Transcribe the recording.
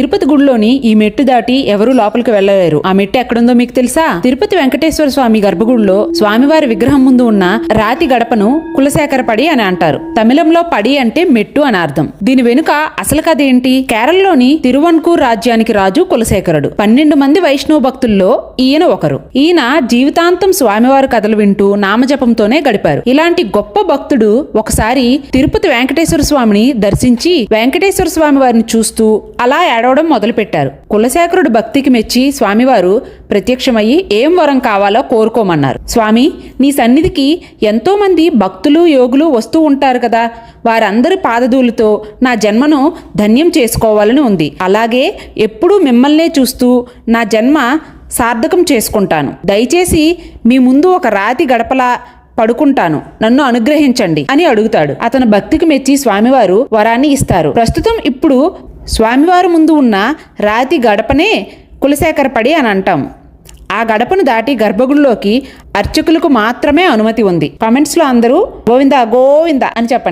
తిరుపతి గుడిలోని ఈ మెట్టు దాటి ఎవరూ లోపలికి వెళ్ళలేరు. ఆ మెట్టు ఎక్కడుందో మీకు తెలుసా? తిరుపతి వెంకటేశ్వర స్వామి గర్భగుడిలో స్వామివారి విగ్రహం ముందు ఉన్న రాతి గడపను కులశేఖర పడి అని అంటారు. తమిళంలో పడి అంటే మెట్టు అని అర్థం. దీని వెనుక అసలు కథ ఏంటి? కేరళలోని తిరువన్కూర్ రాజ్యానికి రాజు కులశేఖరుడు. పన్నెండు మంది వైష్ణవ భక్తుల్లో ఈయన ఒకరు. ఈయన జీవితాంతం స్వామివారి కథలు వింటూ నామజపంతోనే గడిపారు. ఇలాంటి గొప్ప భక్తుడు ఒకసారి తిరుపతి వెంకటేశ్వర స్వామిని దర్శించి వెంకటేశ్వర స్వామి వారిని చూస్తూ అలా ఏడవడం మొదలుపెట్టారు. కులశేఖరుడు భక్తికి మెచ్చి స్వామివారు ప్రత్యక్షమయ్యి ఏం వరం కావాలో కోరుకోమన్నారు. స్వామి నీ సన్నిధికి ఎంతోమంది భక్తులు యోగులు వస్తూ ఉంటారు కదా. వారందరి పాదధూలతో నా జన్మను ధన్యం చేసుకోవాలని ఉంది. అలాగే ఎప్పుడూ మిమ్మల్నే చూస్తూ నా జన్మ సార్థకం చేసుకుంటాను. దయచేసి మీ ముందు ఒక రాతి గడపలా పడుకుంటాను. నన్ను అనుగ్రహించండి అని అడుగుతాడు. అతను భక్తికి మెచ్చి స్వామివారు వరాన్ని ఇస్తారు. ప్రస్తుతం ఇప్పుడు స్వామివారి ముందు ఉన్న రాతి గడపనే కులశేఖర పడి అని అంటాం. ఆ గడపను దాటి గర్భగుడిలోకి అర్చకులకు మాత్రమే అనుమతి ఉంది. కామెంట్స్లో అందరూ గోవిందా గోవిందా అని చెప్పండి.